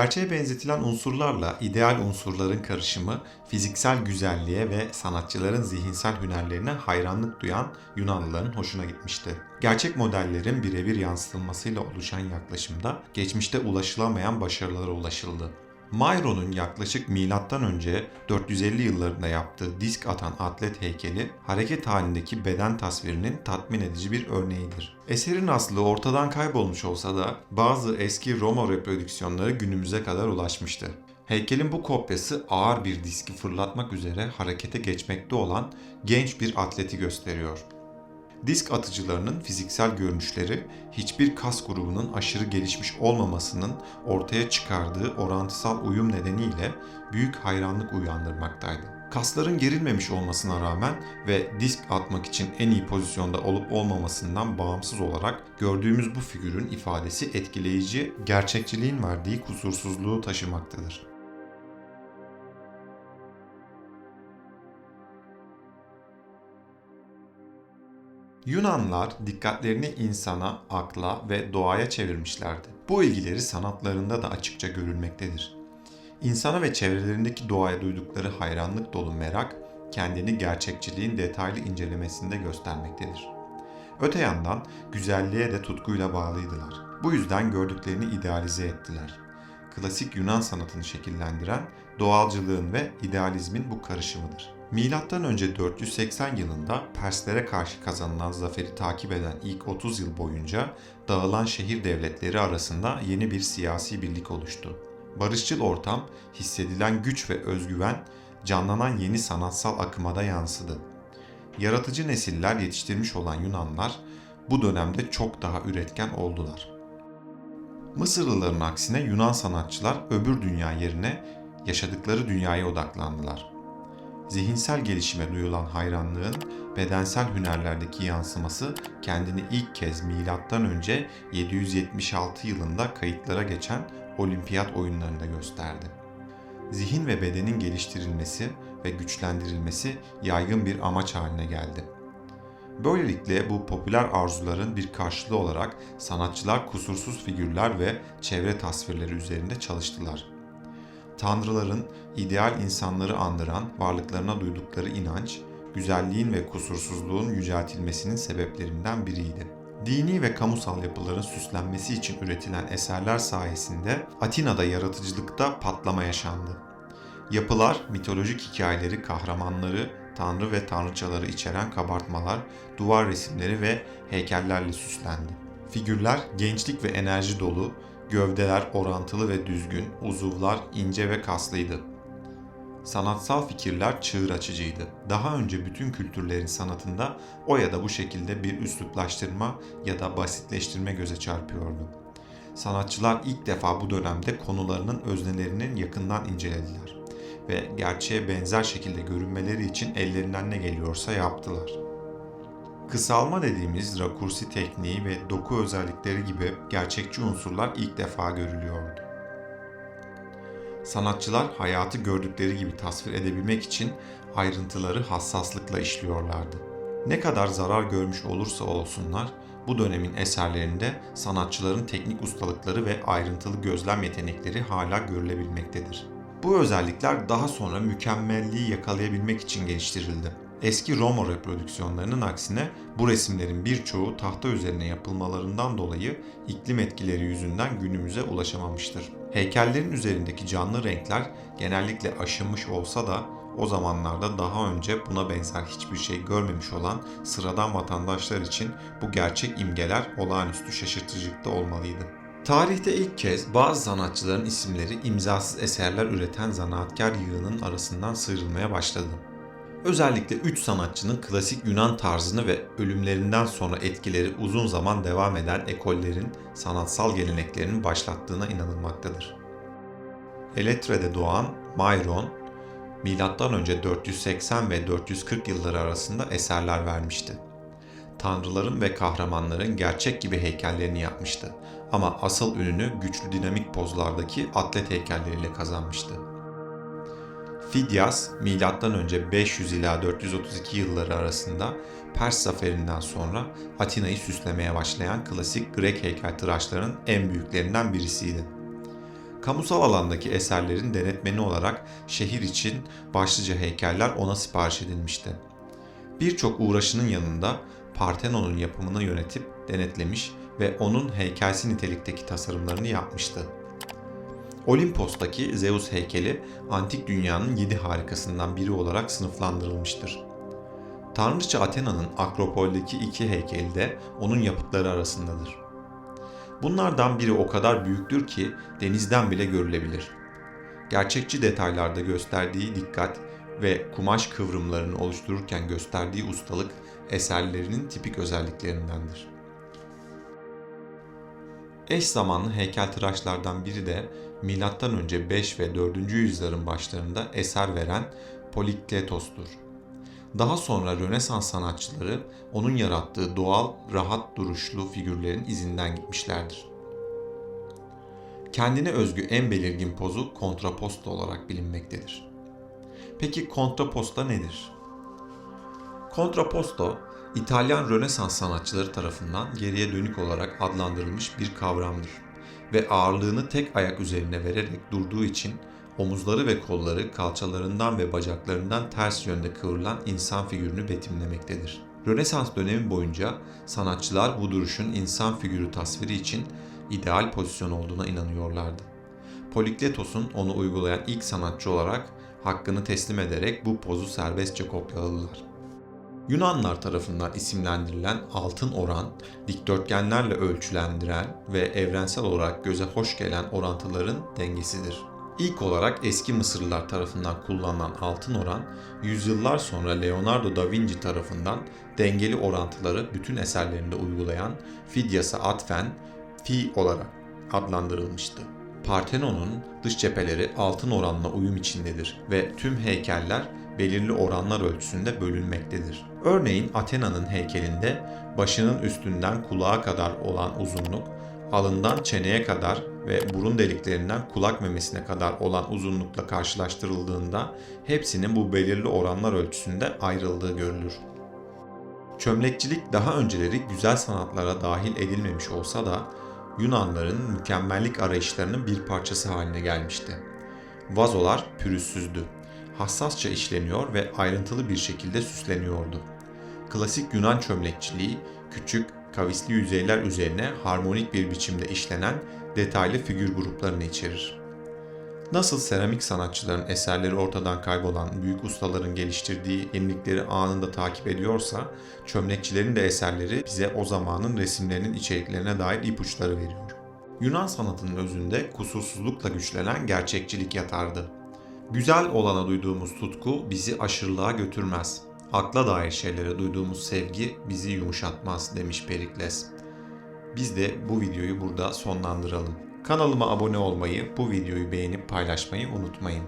Gerçeğe benzetilen unsurlarla ideal unsurların karışımı fiziksel güzelliğe ve sanatçıların zihinsel hünerlerine hayranlık duyan Yunanlıların hoşuna gitmişti. Gerçek modellerin birebir yansıtılmasıyla oluşan yaklaşımda geçmişte ulaşılamayan başarılara ulaşıldı. Myron'un yaklaşık M.Ö. 450 yıllarında yaptığı disk atan atlet heykeli hareket halindeki beden tasvirinin tatmin edici bir örneğidir. Eserin aslı ortadan kaybolmuş olsa da bazı eski Roma reprodüksiyonları günümüze kadar ulaşmıştı. Heykelin bu kopyası ağır bir diski fırlatmak üzere harekete geçmekte olan genç bir atleti gösteriyor. Disk atıcılarının fiziksel görünüşleri hiçbir kas grubunun aşırı gelişmiş olmamasının ortaya çıkardığı orantısal uyum nedeniyle büyük hayranlık uyandırmaktaydı. Kasların gerilmemiş olmasına rağmen ve disk atmak için en iyi pozisyonda olup olmamasından bağımsız olarak gördüğümüz bu figürün ifadesi etkileyici, gerçekçiliğin verdiği kusursuzluğu taşımaktadır. Yunanlar dikkatlerini insana, akla ve doğaya çevirmişlerdi. Bu ilgileri sanatlarında da açıkça görülmektedir. İnsana ve çevrelerindeki doğaya duydukları hayranlık dolu merak, kendini gerçekçiliğin detaylı incelemesinde göstermektedir. Öte yandan güzelliğe de tutkuyla bağlıydılar. Bu yüzden gördüklerini idealize ettiler. Klasik Yunan sanatını şekillendiren doğalcılığın ve idealizmin bu karışımıdır. Önce 480 yılında Perslere karşı kazanılan zaferi takip eden ilk 30 yıl boyunca dağılan şehir devletleri arasında yeni bir siyasi birlik oluştu. Barışçıl ortam, hissedilen güç ve özgüven canlanan yeni sanatsal akıma da yansıdı. Yaratıcı nesiller yetiştirmiş olan Yunanlar bu dönemde çok daha üretken oldular. Mısırlıların aksine Yunan sanatçılar öbür dünya yerine yaşadıkları dünyaya odaklandılar zihinsel gelişime duyulan hayranlığın bedensel hünerlerdeki yansıması kendini ilk kez milattan önce 776 yılında kayıtlara geçen olimpiyat oyunlarında gösterdi. Zihin ve bedenin geliştirilmesi ve güçlendirilmesi yaygın bir amaç haline geldi. Böylelikle bu popüler arzuların bir karşılığı olarak sanatçılar kusursuz figürler ve çevre tasvirleri üzerinde çalıştılar tanrıların ideal insanları andıran varlıklarına duydukları inanç, güzelliğin ve kusursuzluğun yüceltilmesinin sebeplerinden biriydi. Dini ve kamusal yapıların süslenmesi için üretilen eserler sayesinde Atina'da yaratıcılıkta patlama yaşandı. Yapılar, mitolojik hikayeleri, kahramanları, tanrı ve tanrıçaları içeren kabartmalar, duvar resimleri ve heykellerle süslendi. Figürler gençlik ve enerji dolu, Gövdeler orantılı ve düzgün, uzuvlar ince ve kaslıydı. Sanatsal fikirler çığır açıcıydı. Daha önce bütün kültürlerin sanatında o ya da bu şekilde bir üsluplaştırma ya da basitleştirme göze çarpıyordu. Sanatçılar ilk defa bu dönemde konularının öznelerinin yakından incelediler ve gerçeğe benzer şekilde görünmeleri için ellerinden ne geliyorsa yaptılar.'' Kısalma dediğimiz rakursi tekniği ve doku özellikleri gibi gerçekçi unsurlar ilk defa görülüyordu. Sanatçılar hayatı gördükleri gibi tasvir edebilmek için ayrıntıları hassaslıkla işliyorlardı. Ne kadar zarar görmüş olursa olsunlar, bu dönemin eserlerinde sanatçıların teknik ustalıkları ve ayrıntılı gözlem yetenekleri hala görülebilmektedir. Bu özellikler daha sonra mükemmelliği yakalayabilmek için geliştirildi. Eski Roma reprodüksiyonlarının aksine bu resimlerin birçoğu tahta üzerine yapılmalarından dolayı iklim etkileri yüzünden günümüze ulaşamamıştır. Heykellerin üzerindeki canlı renkler genellikle aşınmış olsa da o zamanlarda daha önce buna benzer hiçbir şey görmemiş olan sıradan vatandaşlar için bu gerçek imgeler olağanüstü şaşırtıcılıkta olmalıydı. Tarihte ilk kez bazı sanatçıların isimleri imzasız eserler üreten zanaatkar yığının arasından sıyrılmaya başladı. Özellikle üç sanatçının klasik Yunan tarzını ve ölümlerinden sonra etkileri uzun zaman devam eden ekollerin sanatsal geleneklerinin başlattığına inanılmaktadır. Eletre'de doğan Myron, M.Ö. 480 ve 440 yılları arasında eserler vermişti. Tanrıların ve kahramanların gerçek gibi heykellerini yapmıştı ama asıl ününü güçlü dinamik pozlardaki atlet heykelleriyle kazanmıştı. Fidyas M.Ö. 500 ila 432 yılları arasında Pers zaferinden sonra Atina'yı süslemeye başlayan klasik Grek heykeltıraşlarının en büyüklerinden birisiydi. Kamusal alandaki eserlerin denetmeni olarak şehir için başlıca heykeller ona sipariş edilmişti. Birçok uğraşının yanında Partenon'un yapımını yönetip denetlemiş ve onun heykelsi nitelikteki tasarımlarını yapmıştı. Olimpos'taki Zeus heykeli antik dünyanın yedi harikasından biri olarak sınıflandırılmıştır. Tanrıça Athena'nın Akropol'deki iki heykeli de onun yapıtları arasındadır. Bunlardan biri o kadar büyüktür ki denizden bile görülebilir. Gerçekçi detaylarda gösterdiği dikkat ve kumaş kıvrımlarını oluştururken gösterdiği ustalık eserlerinin tipik özelliklerindendir. Eş zamanlı heykeltıraşlardan biri de M.Ö. 5 ve 4. yüzyılların başlarında eser veren Polikletos'tur. Daha sonra Rönesans sanatçıları onun yarattığı doğal, rahat duruşlu figürlerin izinden gitmişlerdir. Kendine özgü en belirgin pozu kontraposto olarak bilinmektedir. Peki kontraposta nedir? Kontraposto, İtalyan Rönesans sanatçıları tarafından geriye dönük olarak adlandırılmış bir kavramdır ve ağırlığını tek ayak üzerine vererek durduğu için omuzları ve kolları kalçalarından ve bacaklarından ters yönde kıvrılan insan figürünü betimlemektedir. Rönesans dönemi boyunca sanatçılar bu duruşun insan figürü tasviri için ideal pozisyon olduğuna inanıyorlardı. Polikletos'un onu uygulayan ilk sanatçı olarak hakkını teslim ederek bu pozu serbestçe kopyaladılar. Yunanlar tarafından isimlendirilen altın oran, dikdörtgenlerle ölçülendiren ve evrensel olarak göze hoş gelen orantıların dengesidir. İlk olarak eski Mısırlılar tarafından kullanılan altın oran, yüzyıllar sonra Leonardo da Vinci tarafından dengeli orantıları bütün eserlerinde uygulayan Fidyas'a atfen fi olarak adlandırılmıştı. Partenon'un dış cepheleri altın oranla uyum içindedir ve tüm heykeller belirli oranlar ölçüsünde bölünmektedir. Örneğin Athena'nın heykelinde başının üstünden kulağa kadar olan uzunluk, alından çeneye kadar ve burun deliklerinden kulak memesine kadar olan uzunlukla karşılaştırıldığında hepsinin bu belirli oranlar ölçüsünde ayrıldığı görülür. Çömlekçilik daha önceleri güzel sanatlara dahil edilmemiş olsa da Yunanların mükemmellik arayışlarının bir parçası haline gelmişti. Vazolar pürüzsüzdü, hassasça işleniyor ve ayrıntılı bir şekilde süsleniyordu. Klasik Yunan çömlekçiliği küçük, kavisli yüzeyler üzerine harmonik bir biçimde işlenen detaylı figür gruplarını içerir. Nasıl seramik sanatçıların eserleri ortadan kaybolan büyük ustaların geliştirdiği yenilikleri anında takip ediyorsa, çömlekçilerin de eserleri bize o zamanın resimlerinin içeriklerine dair ipuçları veriyor. Yunan sanatının özünde kusursuzlukla güçlenen gerçekçilik yatardı. Güzel olana duyduğumuz tutku bizi aşırılığa götürmez. Akla dair şeylere duyduğumuz sevgi bizi yumuşatmaz demiş Perikles. Biz de bu videoyu burada sonlandıralım. Kanalıma abone olmayı, bu videoyu beğenip paylaşmayı unutmayın.